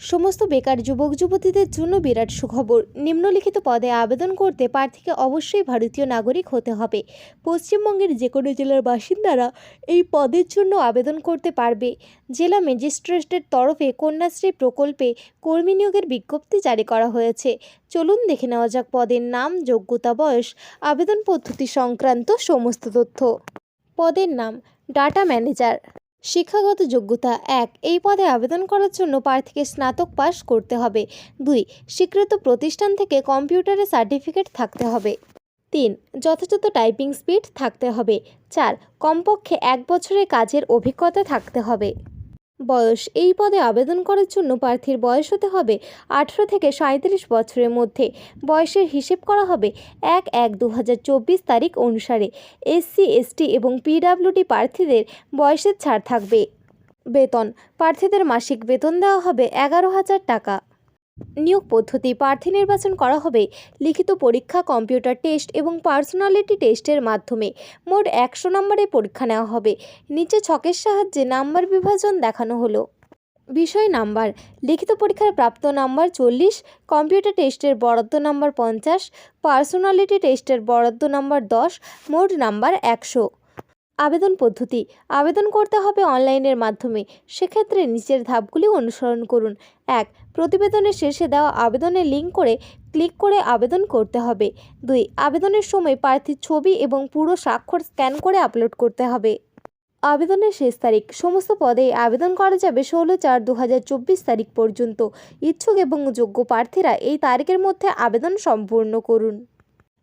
সমস্ত বেকার যুবক যুবতীদের জন্য বিরাট সুখবর। নিম্নলিখিত পদে আবেদন করতে প্রার্থীকে অবশ্যই ভারতীয় নাগরিক হতে হবে। পশ্চিমবঙ্গের যে কোনো জেলার বাসিন্দারা এই পদের জন্য আবেদন করতে পারবে। জেলা ম্যাজিস্ট্রেটের তরফে কন্যাশ্রী প্রকল্পে কর্মী নিয়োগের বিজ্ঞপ্তি জারি করা হয়েছে। চলুন দেখে নেওয়া যাক পদের নাম, যোগ্যতা, বয়স, আবেদন পদ্ধতি সংক্রান্ত সমস্ত তথ্য। পদের নাম, ডাটা ম্যানেজার। শিক্ষাগত যোগ্যতা এক, এই পদে আবেদন করার জন্য প্রার্থীকে স্নাতক পাশ করতে হবে। দুই, স্বীকৃত প্রতিষ্ঠান থেকে কম্পিউটারে সার্টিফিকেট থাকতে হবে। তিন, যথাযথ টাইপিং স্পিড থাকতে হবে। চার, কমপক্ষে এক বছরের কাজের অভিজ্ঞতা থাকতে হবে। বয়স। এই পদে আবেদন করার জন্য প্রার্থীর বয়স হতে হবে আঠেরো থেকে সাঁত্রিশ বছরের মধ্যে। বয়সের হিসেব করা হবে এক এক দু তারিখ অনুসারে। এসসি এসটি এবং পিডাব্লিউডি প্রার্থীদের বয়সের ছাড় থাকবে। বেতন। প্রার্থীদের মাসিক বেতন দেওয়া হবে এগারো হাজার টাকা। নিয়োগ পদ্ধতি প্রার্থী নির্বাচন করা হবে। লিখিত পরীক্ষা, কম্পিউটার টেস্ট এবং পার্সোনালিটি টেস্টের মাধ্যমে মোট একশো নম্বরের পরীক্ষা নেওয়া হবে। নিচে ছকের সাহায্যে নাম্বার বিভাজন দেখানো হলো। বিষয় নাম্বার, লিখিত পরীক্ষার প্রাপ্ত নাম্বার চল্লিশ, কম্পিউটার টেস্টের বরাদ্দ নাম্বার পঞ্চাশ, পার্সোনালিটি টেস্টের বরাদ্দ নাম্বার দশ, মোট নাম্বার একশো। আবেদন পদ্ধতি। আবেদন করতে হবে অনলাইনের মাধ্যমে। সেক্ষেত্রে নিচের ধাপগুলি অনুসরণ করুন। এক, প্রতিবেদনের শেষে দেওয়া আবেদনের লিঙ্ক করে ক্লিক করে আবেদন করতে হবে। দুই, আবেদনের সময় প্রার্থীর ছবি এবং পুরো স্বাক্ষর স্ক্যান করে আপলোড করতে হবে। আবেদনের শেষ তারিখ। সমস্ত পদে আবেদন করা যাবে ষোলো চার দু তারিখ পর্যন্ত। ইচ্ছুক এবং যোগ্য প্রার্থীরা এই তারিখের মধ্যে আবেদন সম্পূর্ণ করুন।